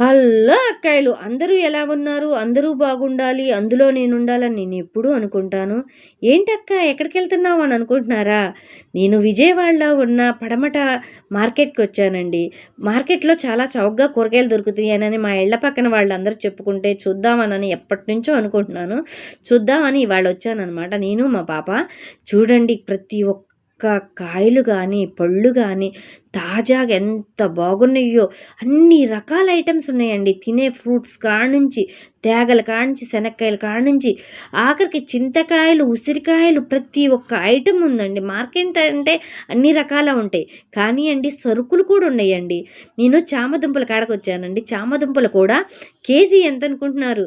హల్లా అక్కాయిలు అందరూ ఎలా ఉన్నారు? అందరూ బాగుండాలి అందులో నేను ఉండాలని నేను ఎప్పుడూ అనుకుంటాను. ఏంటక్క ఎక్కడికి వెళ్తున్నావు అని అనుకుంటున్నారా? నేను విజయవాడలో ఉన్న పడమట మార్కెట్కి వచ్చానండి మార్కెట్లో చాలా చౌకగా కూరగాయలు దొరుకుతాయని మా ఇళ్ళ పక్కన వాళ్ళందరూ చెప్పుకుంటే చూద్దామనని ఎప్పటి నుంచో అనుకుంటున్నాను. చూద్దామని ఇవాళ వచ్చానమాట నేను మా పాప చూడండి ప్రతి ఒక్క కాయలు కానీ పళ్ళు కానీ తాజాగా ఎంత బాగున్నాయో. అన్ని రకాల ఐటమ్స్ ఉన్నాయండి. తినే ఫ్రూట్స్ కాడ నుంచి తేగల కాడ నుంచి శనక్కాయల కాడ నుంచి ఆఖరికి చింతకాయలు ఉసిరికాయలు ప్రతి ఒక్క ఐటమ్ ఉందండి. మార్కెట్ అంటే అన్ని రకాల ఉంటాయి. కానీ అండి సరుకులు కూడా ఉన్నాయండి. నేను చామదుంపల కాడకు వచ్చానండి చామదుంపలు కూడా కేజీ ఎంత అనుకుంటున్నారు?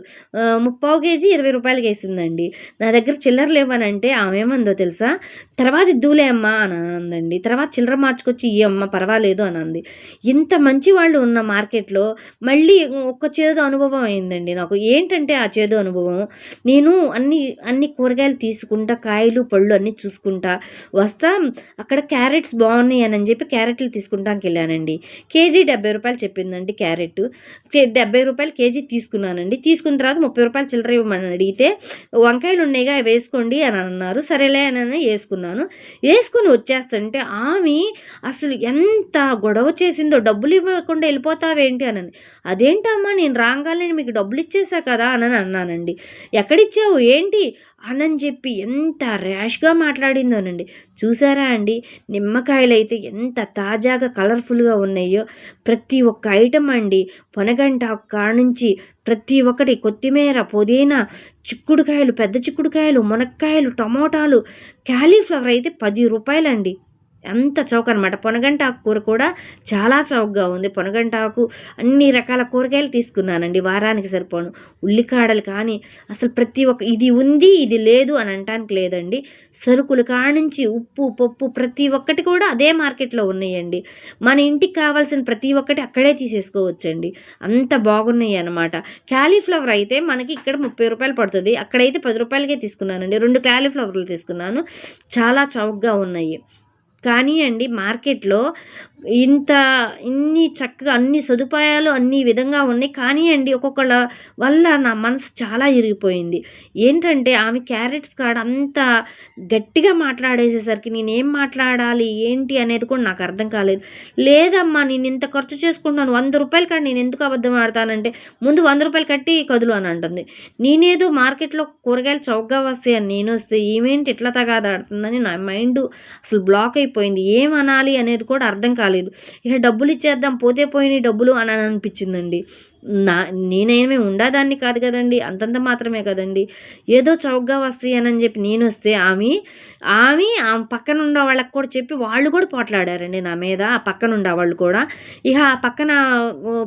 ముప్పావు కేజీ ఇరవై రూపాయలకి వేసిందండి. నా దగ్గర చిల్లర లేవనంటే ఆమె ఏమందో తెలుసా? తర్వాత దూలే అమ్మా అని అందండి తర్వాత చిల్లర మార్చుకొచ్చి ఈ అమ్మ పర్వాలేదు అని అంది ఇంత మంచి వాళ్ళు ఉన్న మార్కెట్లో మళ్ళీ ఒక చేదు అనుభవం అయిందండి నాకు. ఏంటంటే ఆ చేదు అనుభవం? నేను అన్ని అన్ని కూరగాయలు తీసుకుంటా కాయలు పళ్ళు అన్నీ చూసుకుంటా వస్తా అక్కడ క్యారెట్స్ బాగున్నాయి అని చెప్పి క్యారెట్లు తీసుకుంటానికి వెళ్ళానండి. కేజీ డెబ్బై రూపాయలు చెప్పిందండి క్యారెట్. డెబ్బై రూపాయలు కేజీ తీసుకున్నానండి. తీసుకున్న తర్వాత ముప్పై రూపాయలు చిల్లర ఇవ్వమని అడిగితే వంకాయలు ఉన్నాయిగా వేసుకోండి అని అన్నారు. సరేలే అని వేసుకున్నాను. వేసుకుని వచ్చేస్తుంటే ఆమె అసలు ఎంత ఎంత గొడవ చేసిందో డబ్బులు ఇవ్వకుండా వెళ్ళిపోతావేంటి అని అదేంటమ్మా నేను రాగానే మీకు డబ్బులు ఇచ్చేసా కదా అని అన్నానండి. ఎక్కడిచ్చావు? ఏంటి? అనని చెప్పి ఎంత ర్యాష్గా మాట్లాడిందోనండి చూసారా అండి నిమ్మకాయలు అయితే ఎంత తాజాగా కలర్ఫుల్గా ఉన్నాయో. ప్రతి ఒక్క ఐటమ్ అండి పొనగంట కాడ నుంచి ప్రతి ఒక్కటి కొత్తిమీర పుదీనా చిక్కుడుకాయలు పెద్ద చిక్కుడుకాయలు మునక్కాయలు టమోటాలు క్యాలీఫ్లవర్ అయితే పది రూపాయలండి. అంత చౌక అనమాట పొనగంట ఆకు కూర కూడా చాలా చౌకగా ఉంది. పొనగంట ఆకు అన్ని రకాల కూరగాయలు తీసుకున్నానండి. వారానికి సరిపోను. ఉల్లికాడలు కానీ అసలు ప్రతి ఒక్క ఇది ఉంది ఇది లేదు అని అనటానికి లేదండి. సరుకులు కానుంచి ఉప్పు పప్పు ప్రతి ఒక్కటి కూడా అదే మార్కెట్లో ఉన్నాయండి. మన ఇంటికి కావాల్సిన ప్రతి ఒక్కటి అక్కడే తీసేసుకోవచ్చండి. అంత బాగున్నాయి అనమాట క్యాలీఫ్లవర్ అయితే మనకి ఇక్కడ ముప్పై రూపాయలు పడుతుంది. అక్కడైతే పది రూపాయలకే తీసుకున్నానండి. రెండు క్యాలీఫ్లవర్లు తీసుకున్నాను. చాలా చౌకగా ఉన్నాయి. కానీ అండి మార్కెట్లో ఇంత ఇన్ని చక్కగా అన్ని సదుపాయాలు అన్ని విధంగా ఉన్నాయి. కానీ అండి ఒక్కొక్కళ్ళ వల్ల నా మనసు చాలా ఇరిగిపోయింది. ఏంటంటే ఆమె క్యారెట్స్ కాడ అంత గట్టిగా మాట్లాడేసేసరికి నేనేం మాట్లాడాలి ఏంటి అనేది కూడా నాకు అర్థం కాలేదు. లేదమ్మా నేను ఇంత ఖర్చు చేసుకుంటున్నాను వంద రూపాయలు కాడ నేను ఎందుకు అబద్ధం ఆడతానంటే ముందు వంద రూపాయలు కట్టి కదులు అని అంటుంది. నేనేదో మార్కెట్లో కూరగాయలు చౌకగా వస్తాయని నేను వస్తే ఈమెంట్ ఎట్లా తగాదాడుతుందని నా మైండ్ అసలు బ్లాక్ అయిపోయింది. ఏమనాలి అనేది కూడా అర్థం కాలేదు. రాలేదు. ఇక డబ్బులు ఇచ్చేద్దాం పోతే పోయినాయి డబ్బులు అని అనిపించిందండి నా నేనేమీ ఉండేదాన్ని కాదు కదండి. అంతంత మాత్రమే కదండి. ఏదో చౌకగా వస్తాయి అని చెప్పి నేను వస్తే ఆమె ఆమె ఆ పక్కన ఉండే వాళ్ళకి కూడా చెప్పి వాళ్ళు కూడా పోట్లాడారండి నా మీద ఆ పక్కన ఉండే వాళ్ళు కూడా. ఇక ఆ పక్కన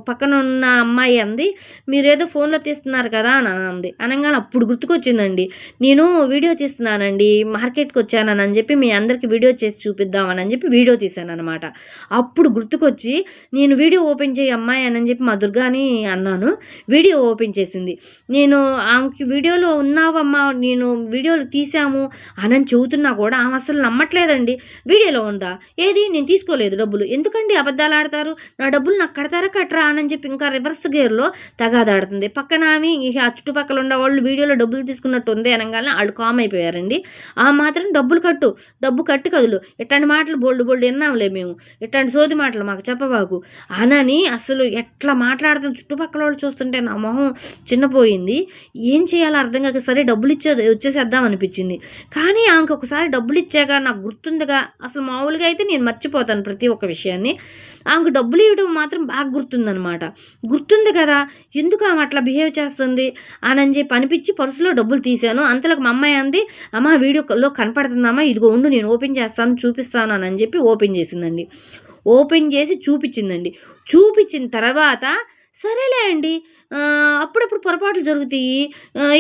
పక్కన ఉన్న అమ్మాయి అంది మీరేదో ఫోన్లో తీస్తున్నారు కదా అని అంది. అనగానే అప్పుడు గుర్తుకొచ్చిందండి. నేను వీడియో తీస్తున్నానండి మార్కెట్కి వచ్చానని అని చెప్పి మీ అందరికీ వీడియో చేసి చూపిద్దామని అని చెప్పి వీడియో తీశాను అనమాట అప్పుడు గుర్తుకొచ్చి నేను వీడియో ఓపెన్ చేయి అమ్మాయి అని చెప్పి మా దుర్గాని అన్నాను. వీడియో ఓపెన్ చేసింది. నేను ఆమెకి వీడియోలో ఉన్నావమ్మా నేను వీడియోలు తీసాము అని చెబుతున్నా కూడా ఆమె అసలు నమ్మట్లేదండి. వీడియోలో ఉందా? ఏది? నేను తీసుకోలేదు డబ్బులు. ఎందుకండి అబద్ధాలు ఆడతారు? నా డబ్బులు నాకు కడతారా కట్టరా అని చెప్పి ఇంకా రివర్స్ గేర్లో తగాదాడుతుంది. పక్కన ఆమె ఆ చుట్టుపక్కల ఉన్న వాళ్ళు వీడియోలో డబ్బులు తీసుకున్నట్టు ఉంది అనగానే వాళ్ళు కామ్ అయిపోయారండి. ఆ మాత్రం డబ్బులు కట్టు. డబ్బు కట్టు కదులు. ఇట్లాంటి మాటలు బోల్డ్ బోల్డ్ విన్నాంలే మేము. ఇట్లాంటి సోది మాటలు మాకు చెప్పబాకు. అనని అసలు ఎట్లా మాట్లాడుతుంది? చుట్టూ చుట్టుపక్కల వాళ్ళు చూస్తుంటే నా మొహం చిన్నపోయింది. ఏం చేయాలో అర్థం కాక సరే డబ్బులు ఇచ్చే వచ్చేసేద్దాం అనిపించింది. కానీ ఆమెకు ఒకసారి డబ్బులు ఇచ్చాక నాకు గుర్తుందిగా. అసలు మామూలుగా అయితే నేను మర్చిపోతాను ప్రతి ఒక్క విషయాన్ని. ఆమెకు డబ్బులు ఇవ్వడం మాత్రం బాగా గుర్తుందనమాట గుర్తుంది కదా ఎందుకు ఆమె అట్లా బిహేవ్ చేస్తుంది? అని చెప్పి అనిపించి పర్సులో డబ్బులు తీశాను. అంతలోకి మా అమ్మాయి అంది అమ్మ వీడియోలో కనపడుతుందమ్మా ఇదిగో ఉండు నేను ఓపెన్ చేస్తాను చూపిస్తాను అని చెప్పి ఓపెన్ చేసిందండి. ఓపెన్ చేసి చూపించిందండి. చూపించిన తర్వాత సరేలే అండి. అప్పుడప్పుడు పొరపాట్లు జరుగుతాయి.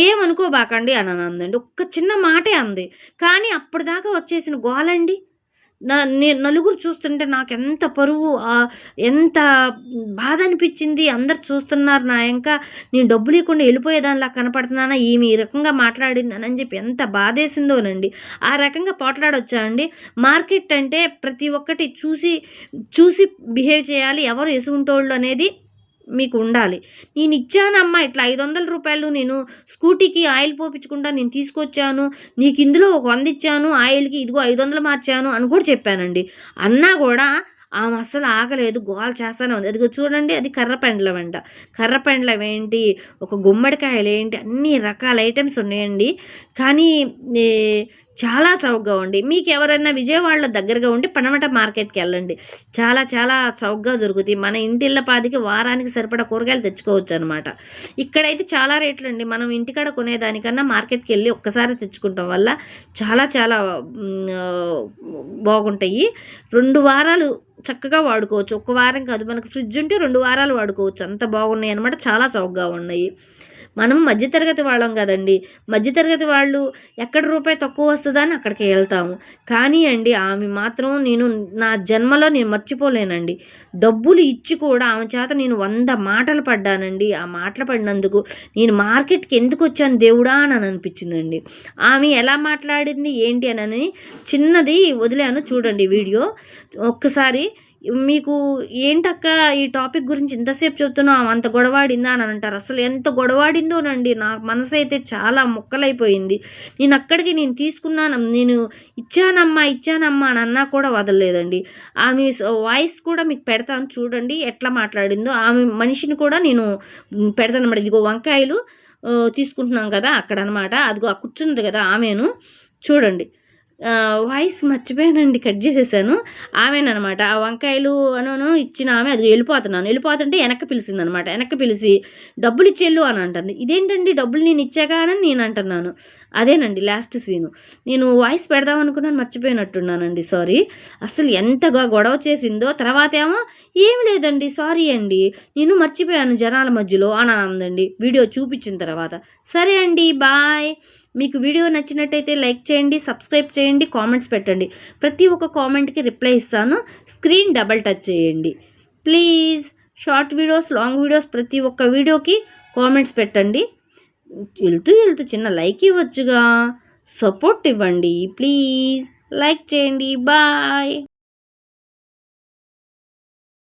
ఏమనుకోబాకండి అని అందండి ఒక్క చిన్న మాటే అంది. కానీ అప్పటిదాకా వచ్చేసిన గోలండి. నా నేను నలుగురు చూస్తుంటే నాకు ఎంత పరువు ఎంత బాధ అనిపించింది అందరు చూస్తున్నారు నా ఇంకా నేను డబ్బులు ఇవ్వకుండా వెళ్ళిపోయేదానిలా కనపడుతున్నానా? ఈమె ఈ రకంగా మాట్లాడింది అని చెప్పి ఎంత బాధేసిందోనండి. ఆ రకంగా పోట్లాడొచ్చా అండి? మార్కెట్ అంటే ప్రతి ఒక్కటి చూసి చూసి బిహేవ్ చేయాలి. ఎవరు ఎసుగుంటోళ్ళు అనేది మీకు ఉండాలి నేను ఇచ్చానమ్మా ఇట్లా ఐదు వందల రూపాయలు నేను స్కూటీకి ఆయిల్ పోపించకుండా నేను తీసుకొచ్చాను. నీకు ఇందులో ఒక వంద ఇచ్చాను ఆయిల్కి ఇదిగో ఐదు వందలు మార్చాను అని కూడా చెప్పానండి. అన్నా కూడా ఆమె అస్సలు ఆగలేదు గోల చేస్తానే ఉంది. అదిగో చూడండి అది కర్ర పెండలం అంట కర్ర ఏంటి ఒక గుమ్మడికాయలు ఏంటి అన్ని రకాల ఐటమ్స్ ఉన్నాయండి. కానీ చాలా చౌకగా ఉండి మీకు ఎవరైనా విజయవాడలో దగ్గరగా ఉండి పనమట మార్కెట్కి వెళ్ళండి. చాలా చాలా చౌకగా దొరుకుతాయి. మన ఇంటిళ్ళ పాదికి వారానికి సరిపడా కూరగాయలు తెచ్చుకోవచ్చు అనమాట ఇక్కడైతే చాలా రేట్లు అండి మనం ఇంటికాడ కొనేదానికన్నా మార్కెట్కి వెళ్ళి ఒక్కసారి తెచ్చుకుంటాం వల్ల చాలా చాలా బాగుంటాయి. రెండు వారాలు చక్కగా వాడుకోవచ్చు. ఒక వారం కాదు మనకు ఫ్రిడ్జ్ ఉంటే రెండు వారాలు వాడుకోవచ్చు. అంత బాగున్నాయి అనమాట చాలా చౌకగా ఉన్నాయి. మనం మధ్యతరగతి వాళ్ళం కదండి. మధ్యతరగతి వాళ్ళు ఎక్కడ రూపాయి తక్కువ వస్తుందా అని అక్కడికి వెళ్తాము. కానీ అండి ఆమె మాత్రం నేను నా జన్మలో నేను మర్చిపోలేనండి. డబ్బులు ఇచ్చి కూడా ఆమె చేత నేను వంద మాటలు పడ్డానండి. ఆ మాటలు పడినందుకు నేను మార్కెట్కి ఎందుకు వచ్చాను దేవుడా అని అనిపించిందండి. ఆమె ఎలా మాట్లాడింది ఏంటి అని చిన్నది వదిలాను చూడండి వీడియో. ఒక్కసారి మీకు ఏంటక్క ఈ టాపిక్ గురించి ఇంతసేపు చెప్తున్నావు? అంత గొడవాడిందా అని అంటారు. అసలు ఎంత గొడవాడిందోనండి. నా మనసు అయితే చాలా ముక్కలైపోయింది. నేను అక్కడికి నేను తీసుకున్నాను. నేను ఇచ్చానమ్మా ఇచ్చానమ్మా అని అన్నా కూడా వదలలేదండి. ఆమె వాయిస్ కూడా మీకు పెడతాను చూడండి ఎట్లా మాట్లాడిందో. ఆమె మనిషిని కూడా నేను పెడతాను అన్నమాట. ఇదిగో వంకాయలు తీసుకుంటున్నాం కదా అక్కడ అనమాట అదిగో కూర్చుంది కదా ఆమెను. చూడండి. వాయిస్ మర్చిపోయానండి కట్ చేసేసాను. ఆమెనమాట ఆ వంకాయలు అనను ఇచ్చిన ఆమె అది వెళ్ళిపోతున్నాను. వెళ్ళిపోతుంటే వెనక్కి పిలిచింది అనమాట వెనక్కి పిలిచి డబ్బులు ఇచ్చేళ్ళు అని అంటుంది. ఇదేంటండి డబ్బులు నేను ఇచ్చాగా అని నేను అంటున్నాను. అదేనండి లాస్ట్ సీను. నేను వాయిస్ పెడదాం అనుకున్నాను మర్చిపోయినట్టున్నానండి సారీ. అసలు ఎంతగా గొడవ చేసిందో తర్వాత ఏమో ఏమి లేదండి సారీ అండి. నేను మర్చిపోయాను జనాల మధ్యలో అని అందండి. వీడియో చూపించిన తర్వాత సరే అండి బాయ్. మీకు వీడియో నచ్చినట్టయితే లైక్ చేయండి సబ్స్క్రైబ్ చేయండి కామెంట్స్ పెట్టండి. ప్రతి ఒక్క కామెంట్కి రిప్లై ఇస్తాను. స్క్రీన్ డబల్ టచ్ చేయండి. Please short videos long videos ప్రతి ఒక్క వీడియోకి కామెంట్స్ పెట్టండి. వెళ్తూ వెళ్తూ చిన్న లైక్ ఇవ్వచ్చుగా. సపోర్ట్ ఇవ్వండి. ప్లీజ్ లైక్ చేయండి. బాయ్.